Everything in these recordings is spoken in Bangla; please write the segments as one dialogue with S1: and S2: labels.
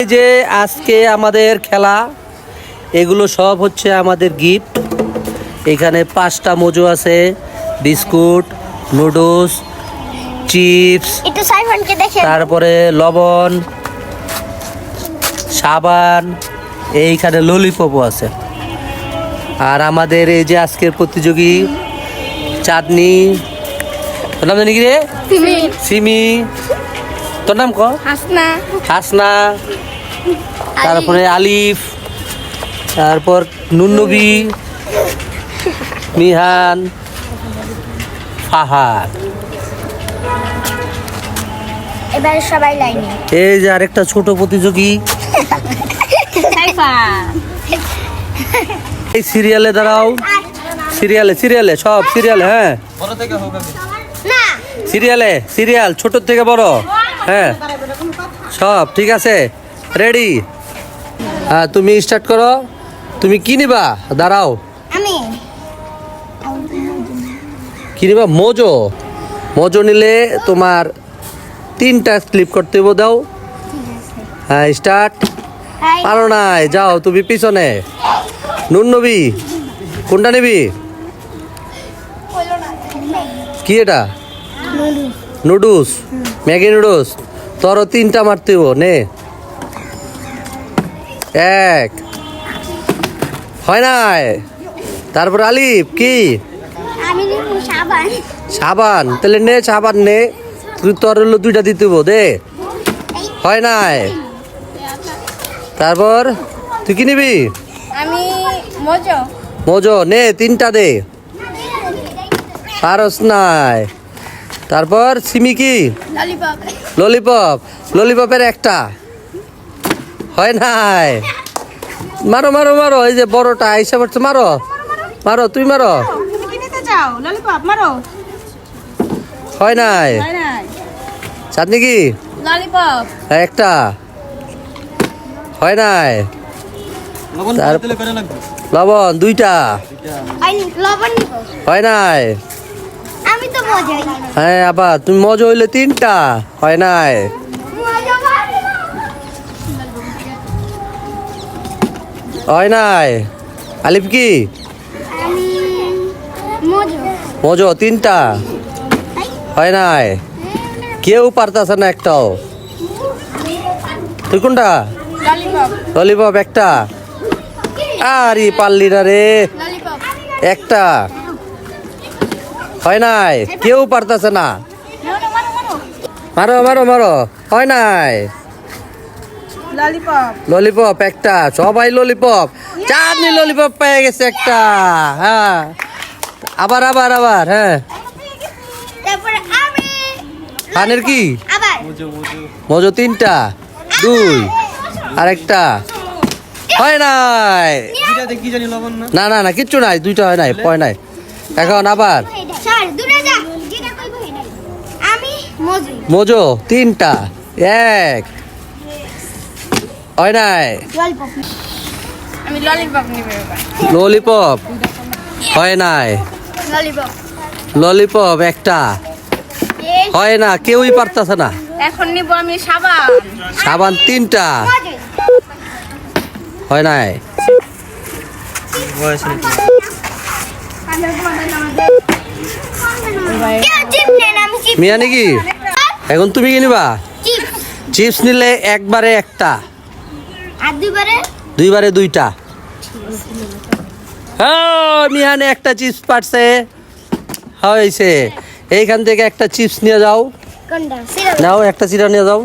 S1: যে আজকে আমাদের খেলা এগুলো সব হচ্ছে আমাদের গিফট। এখানে পাঁচটা মজু আছে বিস্কুট নুডলস চিপস তারপরে লবণ সাবান এইখানে ললিপপও আছে। আর আমাদের এই যে আজকের প্রতিযোগী চাঁদনি নাম জানি কি রে? সিমি তোর নাম ক?
S2: হাসনা।
S1: হাসনা। তারপরে আলিফ। তারপর নুনবি। মিহান। ফাহাদ।
S2: এবার সবাই লাইনে।
S1: এই যে আরেকটা ছোট প্রতিযোগী। এই সিরিয়ালে দাঁড়াও। সিরিয়ালে সিরিয়ালে সব সিরিয়ালে হ্যাঁ। সিরিয়ালে সিরিয়াল ছোট থেকে বড়। হ্যাঁ সব ঠিক আছে রেডি হ্যাঁ তুমি স্টার্ট করো। তুমি কি নিবা? দাঁড়াও।
S2: আমি।
S1: কি নিবা? মোজো। মোজো নিলে তোমার তিনটা ক্লিপ করতে দাও। হ্যাঁ স্টার্ট পারো নাই যাও তুমি পিছনে। নুন নবী কোনটা নিবি? কি এটা? নুডলস। Maggi noodles. তোরও তিনটা মারতে নে। এক। হয় নাই? তারপর আলিফ কি?
S2: সাবান।
S1: তাহলে নে সাবান নে। তুই তোর হলো দুইটা দিতে দে। হয় নাই? তারপর তুই কি নিবি?
S2: আমি মজো।
S1: মজো নে তিনটা দে। পারস নাই। তারপর সিমি কি?
S2: ললিপপ।
S1: ললিপপ। ললিপপের একটা। হয় নাই? মারো মারো মারো এই যে বড়টা আইসা পড়ছে মারো। মারো তুই মারো।
S3: তুমি কি নিতে চাও? ললিপপ মারো।
S1: হয় নাই?
S3: হয়
S1: চাঁদনি কি? একটা। হয় নাই? লবণ দুইটা। হয় নাই? হ্যাঁ আবার তুমি মজা হইলে তিনটা হয় নাই? হয় নাই? আলিফ কি?
S2: মজো।
S1: মজো তিনটা? হয় নাই? কেউ পারতাছে না একটাও। তুই কোনটা?
S2: ললিপপ।
S1: একটা? আরে পারলি না রে। একটা। হয় নাই? কেউ পারতাছে না। মারো মারো মারো। হয় নাই?
S3: ললিপপ
S1: ললিপপ একটা সবাই ললিপপ চাঁদনি ললিপপ পেয়ে গেছে একটা হ্যাঁ। আবার আবার আবার হ্যাঁ।
S2: তারপরে
S1: পানের কি? মজো তিনটা দুই আরেকটা। হয় নাই? না। না না কিচ্ছু নাই দুইটা হয় নাই পয় নাই। এখন আবার।
S2: মজু।
S1: মজো তিনটা এক। হয় নাই?
S2: ললিপপ।
S3: আমি ললিপপ নিবে এবার।
S1: ললিপপ? হয় নাই?
S2: ললিপপ।
S1: ললিপপ একটা। হয় না কেউই পারতাছে না।
S3: এখন নিব আমি সাবান।
S1: সাবান তিনটা। হয় নাই? মিয়া নাকি? এখন তুমি কি নিবা? চিপস নিলে একবারে একটা।
S2: আর দুবারে
S1: দুইবারে দুইটা। হ্যাঁ, মিহানে একটা চিপস পারছে। হয়েছে। এইখান থেকে একটা চিপস নিয়ে যাও। নাও একটা চিরা নিয়ে যাও।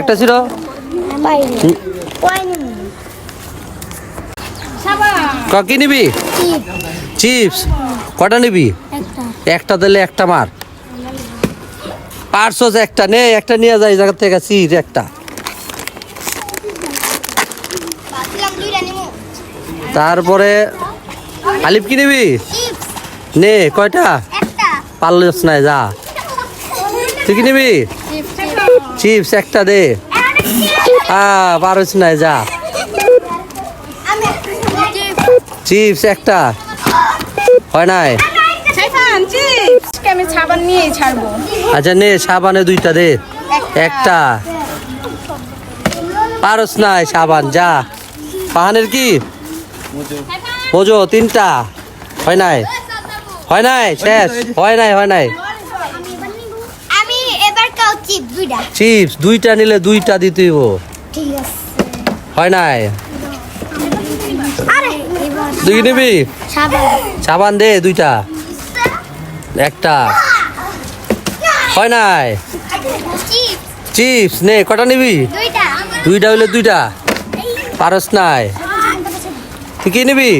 S1: একটা চিরা
S3: সাবান
S1: ক নিবি? চিপস কটা নিবি?
S2: একটা।
S1: একটা দিলে একটা মার। পারছোস একটা নে, একটা নিয়ে যাই, জায়গা থেকে চিজ একটা। তারপরে আলিফ কি নিবি নে, কয়টা?
S2: একটা
S1: পারলস নাই, যা। তুই কি নিবি? চিপস একটা দে। আ পারস নাই, যা।
S2: চিপস
S1: একটা। হয় নাই?
S3: আমি সাবান নিয়েই ছাড়বো।
S1: আচ্ছা নে সাবানে দুইটা দে। একটা। পারস নাই সাবান যা। পাহানের কি? মজো তিনটা। হয় নাই? হয় নাই? শেষ। হয় নাই হয় নাই?
S2: আমি এবার দুইটা।
S1: চিপস দুইটা নিলে দুইটা দিতেই
S2: ঠিক আছে।
S1: হয় নাই?
S2: আরে
S1: দুই নিবি?
S2: সাবান।
S1: সাবান দে দুইটা। একটা। হয় নাই?
S2: চিপ
S1: চিপস নে কটা নিবি?
S2: দুইটা
S1: হইলে দুইটা। পারস নাই। তুই কি নিবি?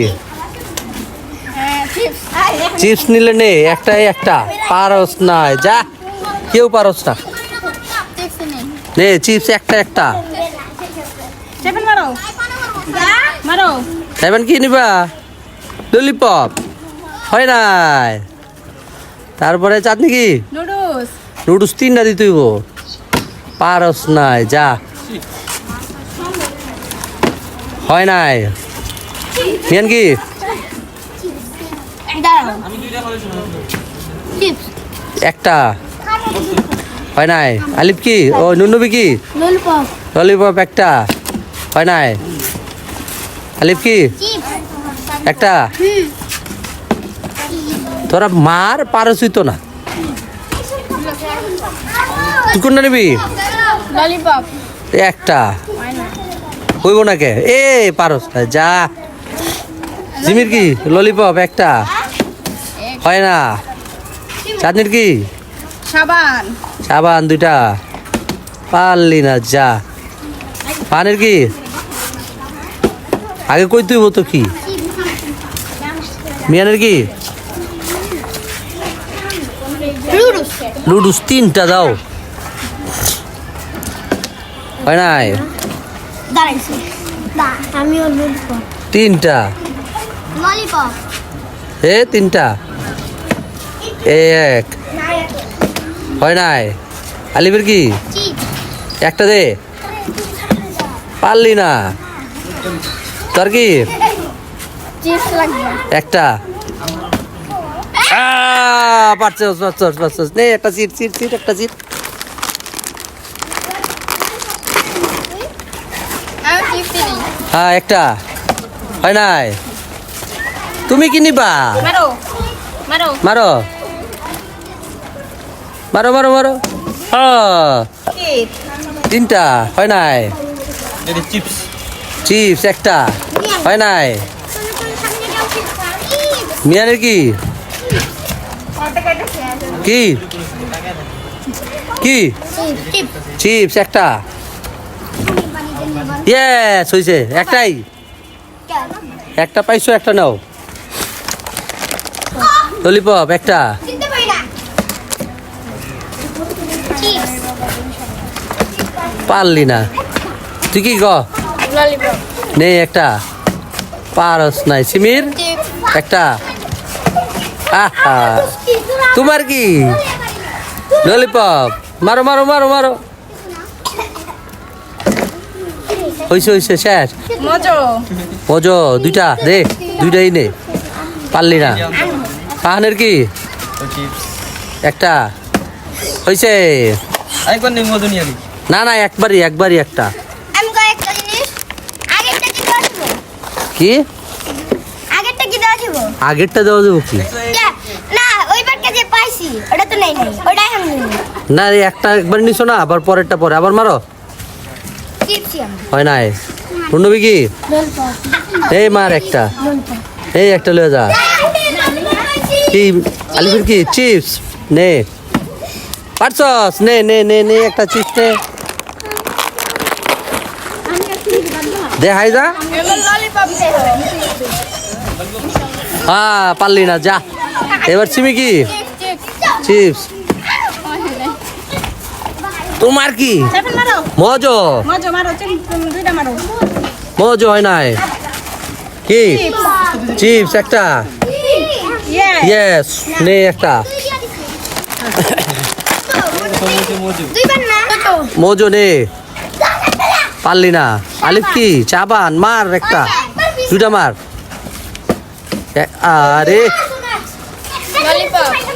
S1: চিপস নিলে নে একটাই একটা। পারস নাই। যা কেউ পারস না। নে চিপস একটা একটা।
S3: সেভেন
S1: কি নিবা? ললিপপ হয় নাই? তারপরে চাটনি কি?
S3: নুডলস।
S1: তিনটা দিতে হইব। পারস নাই যা। হয় নাই? মিয়ান কি? একটা। হয় নাই? আলিফ কি? ও নুনবি কি?
S2: ললিপপ।
S1: ললিপপ একটা। হয় নাই? আলিফ কি? একটা। তোরা মার পারসই তো না। তুই কোনটা নিবি? একটা। হইব না কে? এ পারস। যা। জিমির কি? ললিপপ একটা। হয় না। চাঁদনির কি?
S3: সাবান।
S1: সাবান দুইটা। পারলি না যা। পানের কি? আগে কই তুই তো কি? মিয়ানের কি?
S2: লুডুস
S1: লুডুস তিনটা দাও। হয় নাই? তিনটা। এ তিনটা। এক। হয় নাই? আলিফের কি? একটা দে। পারলি না। তোর কি? একটা। পারছস পারছস পারছস নে একটা সিট সিট সিট একটা সিট
S3: আমি
S1: হ্যাঁ একটা। হয় নাই? তুমি কি নিবা?
S3: মারো মারো।
S1: মারো। মারো মারো মারো।
S3: চিপ
S1: তিনটা। হয় নাই?
S4: চিপস।
S1: চিপস একটা। হয় নাই? মিয়ানের কি? কি? কি?
S2: চিপস
S1: একটা? ইয়েস হয়েছে একটাই? একটা পাইছো একটা নাও। ললিপপ একটা। পারলি না। তুই কি গ নেই একটা। পারস নাই। সিমির? একটা। আহা। তোমার কি? ললিপপ মারো মারো মারো মারো। হয়েছে হয়েছে শেষ।
S3: মজো।
S1: মজো দুইটা দে দুইটাই নে। পারলি না। পাহানের কি? একটা।
S4: আনি
S1: না না একবারই একবারই একটা।
S2: কি আগেরটা দেওয়া
S1: যাব কি
S2: যা, না ওইবারটা যে পাইছি ওটা
S1: না এই একটা একবার নিছো না আবার পরেরটা পরে। আবার মারো? হয় নাই। শুনবি কি এই মার একটা। এই একটা লয়ে যা। কি আলিপুর কি? চিপস? নে। পারছস? নে নে নে নে একটা চিপস নে। দে হাই যা। হ্যাঁ পারলি না যা। এবার চিমি কি?
S3: চিপস।
S1: তোমার কি? মজো।
S3: মজো
S1: হয় নাই। কি? চিপস একটা?
S3: ইয়ে
S1: ইয়েস নে একটা। মজো নে। পারলি না। আলিফ কি? চাবান মার একটা। দুটা মার। আরে।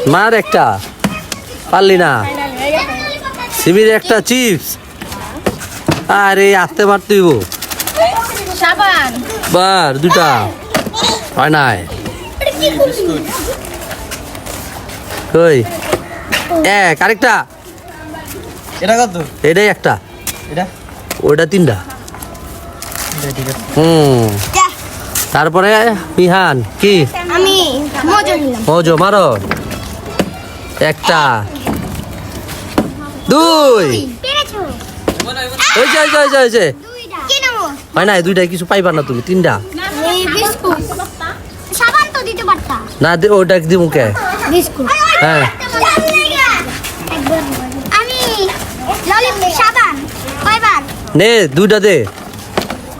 S1: মার একটা। পারলি না? সিমির একটা চিপস। আরে আসতে পারতেই
S3: সাবান।
S1: বার দুটা। হয় নাই। কই? এক আরেকটা।
S4: এটা কত?
S1: এটাই একটা।
S4: এটা?
S1: ওইটা তিনটা।
S4: এটা ঠিক আছে।
S1: হুম। তারপরে বিহান কি?
S2: আমি মজা
S1: মজো মারো। একটা। দুই। হয়েছে হয়েছে হয়েছে হয়েছে। হয় নাই দুইটা কিছু পাইবা না তুমি, তিনটা। না ওটা দি
S2: বিস্কুট
S1: হ্যাঁ। নে, দুইটা দে।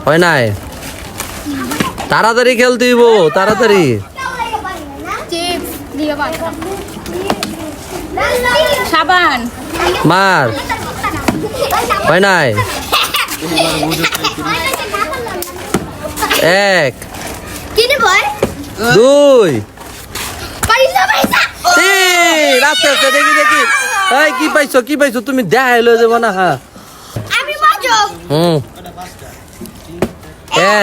S1: হয় নাই তাড়াতাড়ি খেলতে তাড়াতাড়ি।
S3: সাবান।
S1: মার। হয় নাই? এক। দুই। তিন আস্তে আস্তে দেখি দেখি। এই কি পাইছো কি পাইছো? তুমি দেখা এলো যাব না হুম।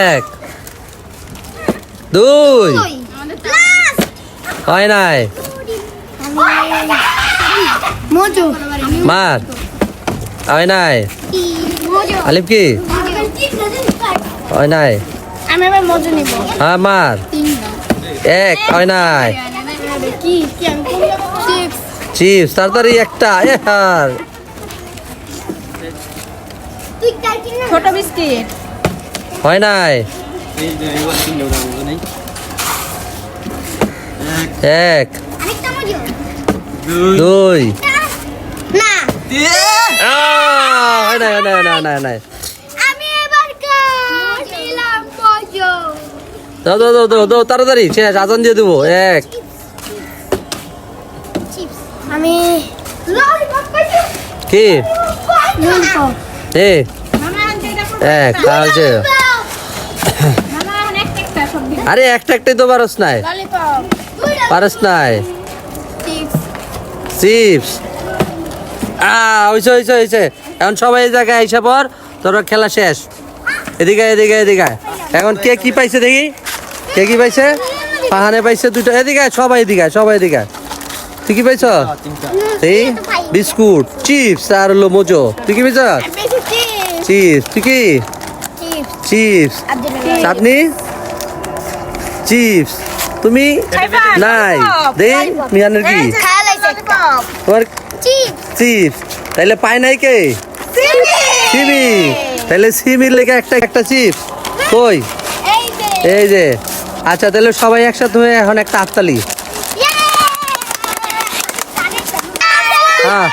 S1: এক। দুই। হয় নাই? মার। হয় নাই।
S2: মজু।
S1: আলিফ কি? হয় নাই। হ্যাঁ মার। এক হয় নাই।
S3: চিপস
S1: তাড়াতাড়ি একটা এ হার।
S2: তুই কার কিনে
S3: ছোট বিস্কিট।
S1: হয় নাই। এক।
S2: আরেকটা মজু।
S4: দুই।
S2: না।
S1: নাই, হয় নাই হয় নাই
S2: আমি এবার নিলাম
S1: দাও দাও দাও দাও দাও তাড়াতাড়ি শেষ আজান দিয়ে দেবো এক।
S2: চিপস। আমি
S1: কি? এ। এক
S3: দিন
S1: আরে একটা একটাই তো পারস নাই। পারস নাই।
S3: চিপস।
S1: আ হয়েছে হয়েছে হয়েছে এখন সবাই এই জায়গায় আইসা পর তোর খেলা শেষ। এদিকে এদিকে এদিকে এখন কে কি পাইছে দেখি? কে কি পাইছে? পাহানে পাইছে দুটো এদিকে সবাই এদিকে সবাই এদিকে। তুই কি পাইছ? এই বিস্কুট চিপস আর হলো মোজো। তুই কি পাইছ?
S2: চিপস।
S1: তুই কি?
S2: চিপস।
S1: চাটনি চিপস। তুমি? নাই। দেই মিয়ানের কি? তোমার
S2: চিপস
S1: তাইলে পাই নাই কে? সিমি তাহলে সিমির লেগে একটা একটা চিপস কই?
S2: এই যে।
S1: আচ্ছা তাহলে সবাই একসাথে হয়ে এখন একটা
S2: আত্মালি
S1: হ্যাঁ।